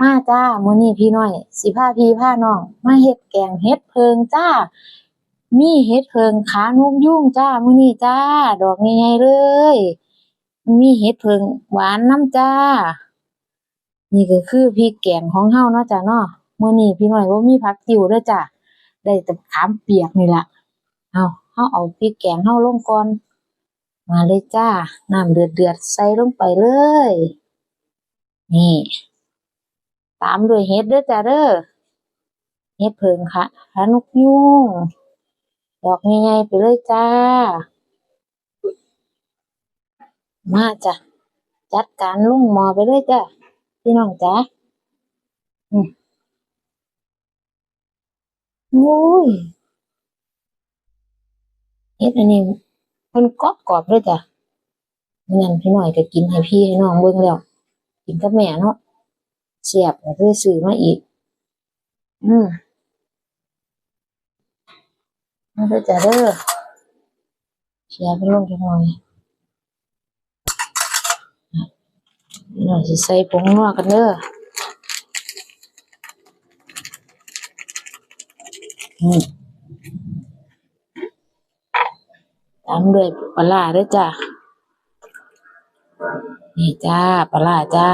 มาจ้ามื้อนี้พี่น้อย สิพาพี่พาน้องมาเฮ็ดแกงเฮ็ดเพิงจ้า มีเฮ็ดเพิงขานกยุ่งจ้ามื้อนี้จ้า ดอกใหญ่ๆเลย มีเฮ็ดเพิงหวานน้ำจ้า นี่ก็คือพริกแกงของเฮาเนาะจ้าเนาะมื้อนี้พี่น้อยบ่มีผักติ๋วเด้อจ้าได้แต่ขามเปียกนี่ล่ะเอาเฮาเอาพริกแกงเฮาลงก่อน มาเลยจ้า น้ำเดือดๆใส่ลงไปเลย นี่ามด้วยเห็ดเด้อจ้าเด้อเห็ดเพิงค่ะพานกยุงดอกใหญ่ๆไปเลยจ้า มาจ้ะจัดการลุงหมอไปเลยจ้าพี่น้องจ้าอืมโอ้ยเห็ดอันนี้มันกรอบกรอบเลยจ้ะงั้นพี่หน่อยก็กินให้พี่ให้น้องเบิ่งแล้ว กินกับแม่เนาะ เสียบแล้วก็ซื้อมาอีก อืมมาเด้อจ้าเด้อเสียบไปลงจักหน่อยหน่อยสิใส่ผงนัวกันเด้ออืมตามด้วยปลาร้าเด้จ้านี่จ้าปลาร้าจ้า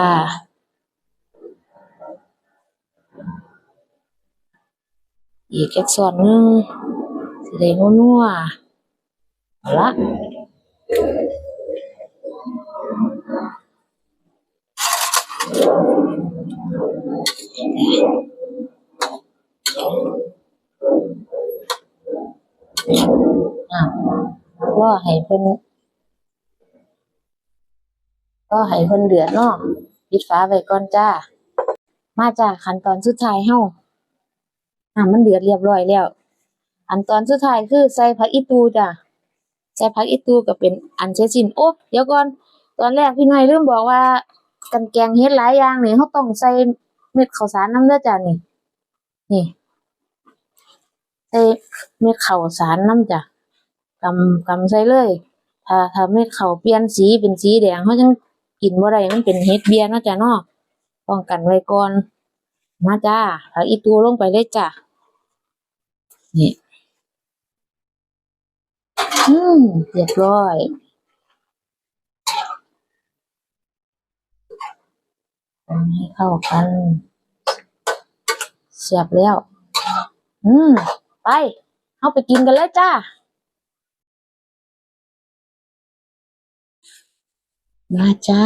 อีกแค่ส่วนหนึ่งสิได้นัวๆเอาละอะรอให้เพิ่นรอให้เพิ่นเดือดเนาะปิดฝาไว้ก่อนจ้า มาจ้าขั้นตอนสุดท้ายเฮา อะมันเดือดเรียบร้อยแล้ว อันตอนสุดท้ายคือใส่ผักอีตูจ้ะใส่ผักอีตูก็เป็นอันเสร็จสิ้นโอ้เดี๋ยวก่อนตอนแรกพี่น้อยลืมบอกว่ากันแกงเฮ็ดหลายอย่างนี่เราต้องใส่เม็ดข้าวสารน้ำเด้อจ้ะนี่ นี่ใส่เม็ดข้าวสารน้ำจ้ะกำกำใส่เลย ถ้าถ้าเม็ดข้าวเปลี่ยนสีเป็นสีแดงเขาจังกินบ่ได้มันเป็นเฮ็ดเบียร์นะจ้ะเนาะป้องกันไว้ก่อนมาจ้าผักอีตูลงไปเลยจ้ะ นี่อืมเรียบร้อยคนให้เข้ากันเสียบแล้ว อืม ไป เอาไปกินกันเลยจ้า มาจ้า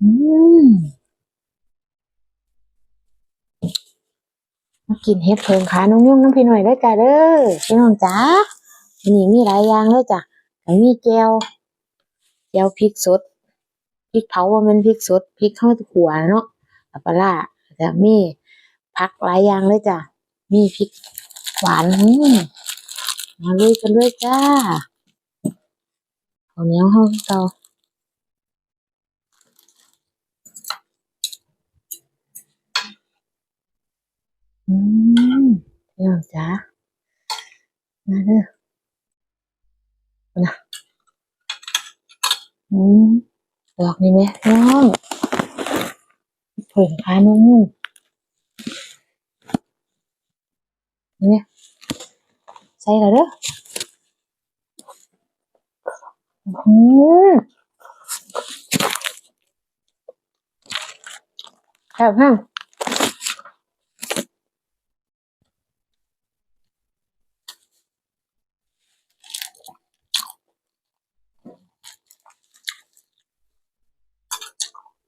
อืม มา กินเห็ดเพิงขาน้องยุ่งน้องพี่หน่อยได้อจ้าเด้อพี่น้องจ้าอันนี้มีหลายอย่างเลยจ้ะมีแก้วแก้วพริกสดพริกเผาว่ามันพริกสดพริกข้าวขัวเนาะแล้วปลาร้าแต่มีผักหลายอย่างเลยจ้ะมีพริกหวานมาเลยกันเลยจ้าข้าเนียวห้องเตา อืมพี่น้องจ้ามาเด้ออืมดอกนี่ไหมน้องผิ่ขานุ่มๆนี่ใส่แล้วเด้ออืมแซ่บมาก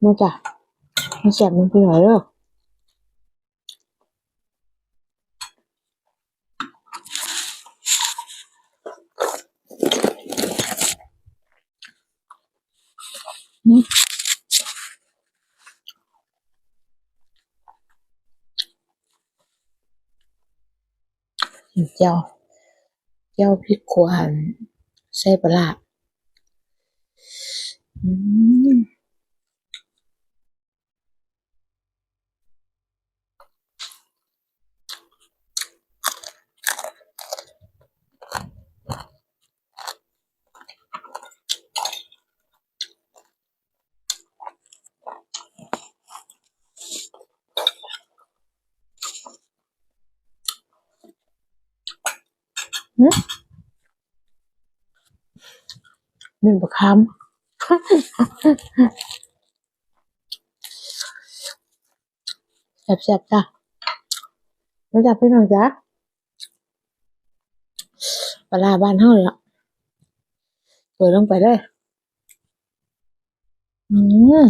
มาจ้ะมาแซ่บมันไปหน่อยเด้ออืมเจียวเจียวพริกขวหั่นใส่ปลาอืม หนึ่งประคำแซ่บๆจ้ะมาจากพี่น้องจ้ะปลาร้าบ้านเฮาเลยอะเปิดลงไปเลย อืม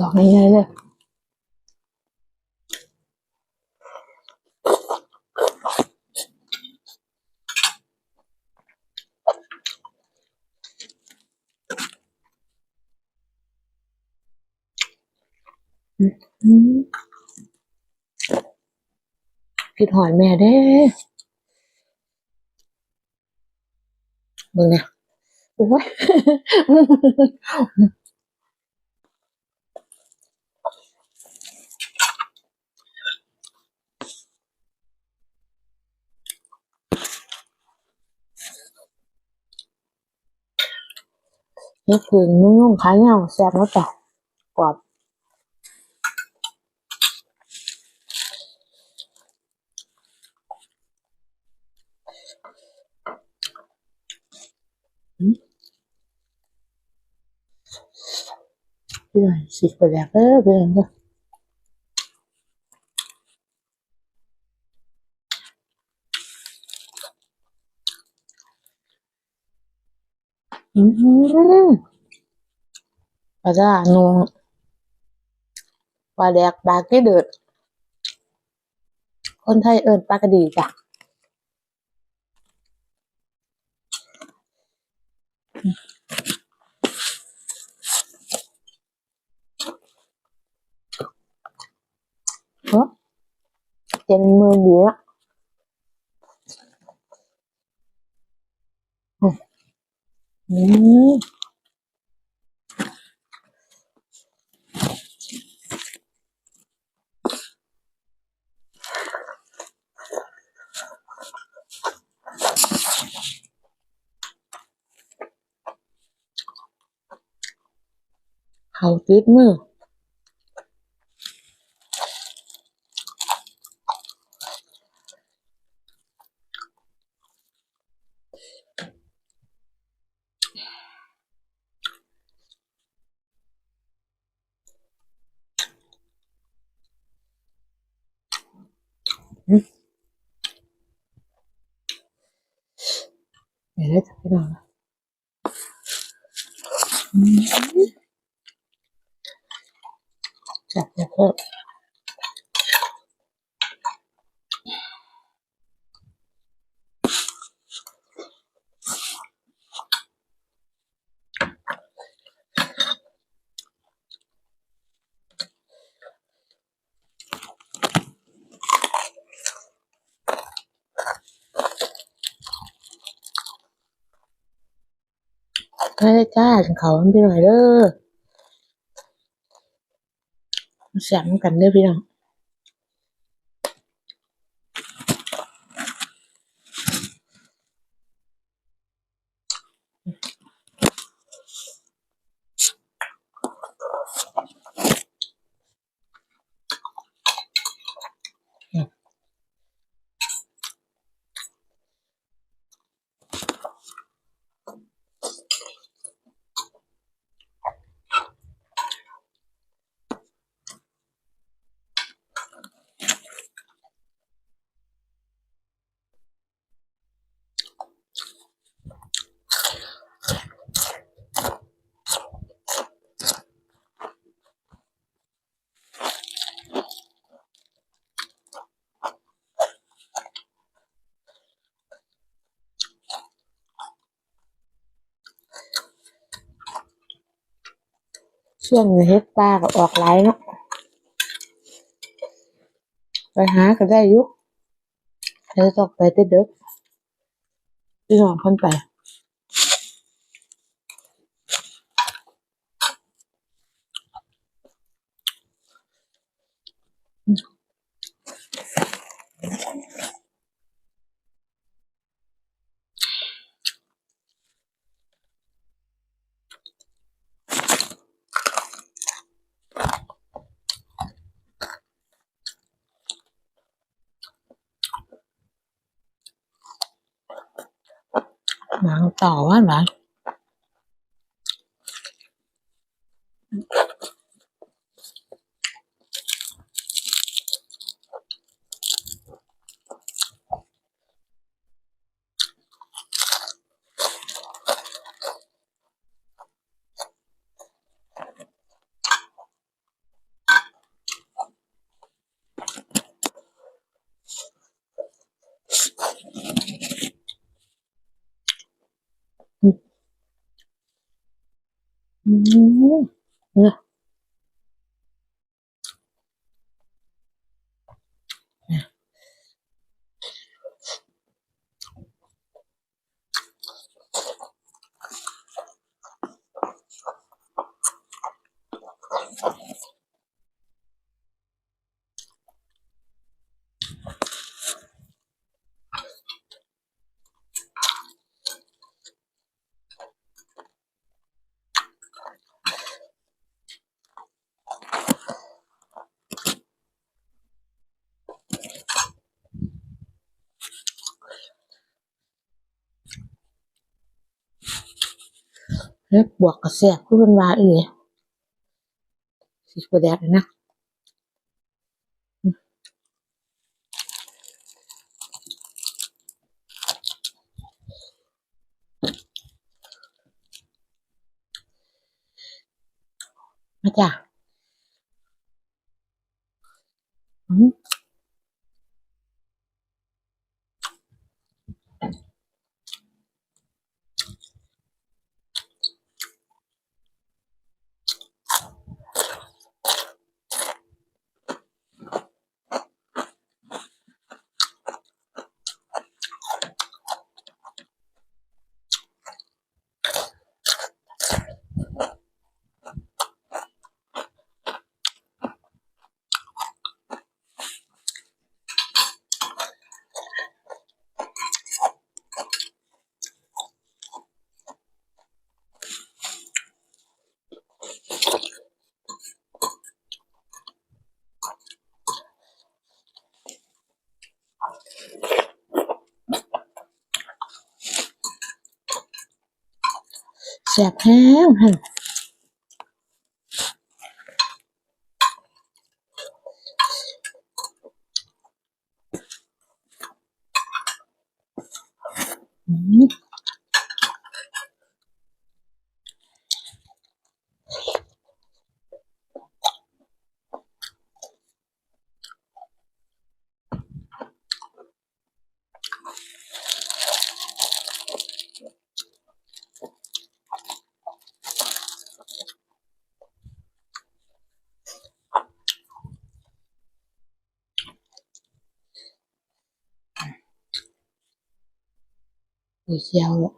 ดอกใหญ่ๆเลยอืมคิดหอยแม่เด้เบิ่งเนี่ยโอ้ย นี่คือนุ่มๆขาเงาแซ่บแล้วจ้ะกรอบเรื่องสิบกว่าแล้วเออเรื่องเด้ออืม ปลาจ้าหนูปลาแดกปลาเกเดือดคนไทยเอิ้นปลากระดีจ้ะเฮ้เจ็นมือดีละ อืมเขาติดมือ เดี๋ยวได้จับไปหน่อยนะอืมจับจับเพิ่มไม่ ได้จ้าถึงเขามันไปหน่อยเด้อแสบกันเด้อพี่น้อง ช่วงนี้เฮ็ดปลาก็ออกหลายเนาะไปหาก็ได้อยู่แต่ต้องไปเต่ดึกพี่น้องคนไป หนังต่อว่าน หวานอืมเนี่ยเล็บบวกกับแซ่บคือเพิ่นว่าอีหลีสิบ่แดกเลยนะมาจ้ะอืม แสบแห้ง ดีเชียวเลย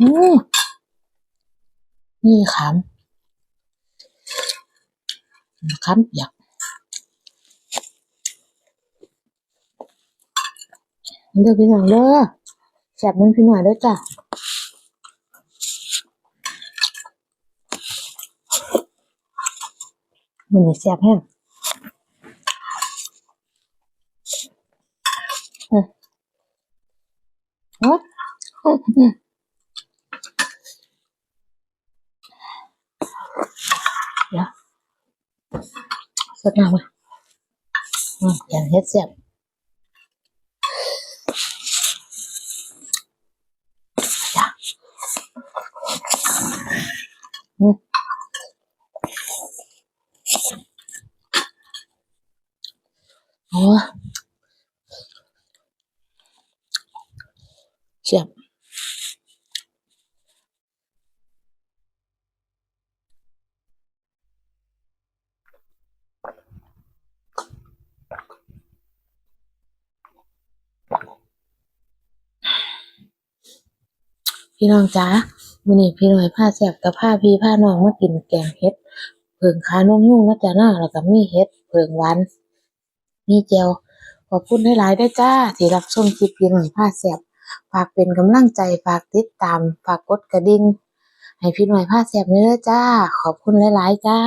อืมนี่ ขามขามเปียกเด้อพี่น้องเด้อแซ่บมันพี่หน้อยเด้อจ้ะมันนี่แซ่บแห้งอืมอืมอืม สดน้ำมาอืมแกงเฮ็ดแซ่บจ้ะอืมโอ้แซ่บ พี่น้องจ๋ามื้อนี้พี่หน้อยพาแซ่บกับพาพี่พาน้องมากินแกงเห็ดเผิงขานมยุ่งนะจ๊ะนะแล้วก็มีเห็ดเผิงหวานมีแจ่วขอบคุณหลายๆเด้จ้า ที่รับชมคลิปพี่หน้อยพาแซ่บฝากเป็นกำลังใจฝากติดตามฝากกดกระดิ่งให้พี่หน้อยพาแซ่บเด้อจ้า ขอบคุณหลายๆจ้า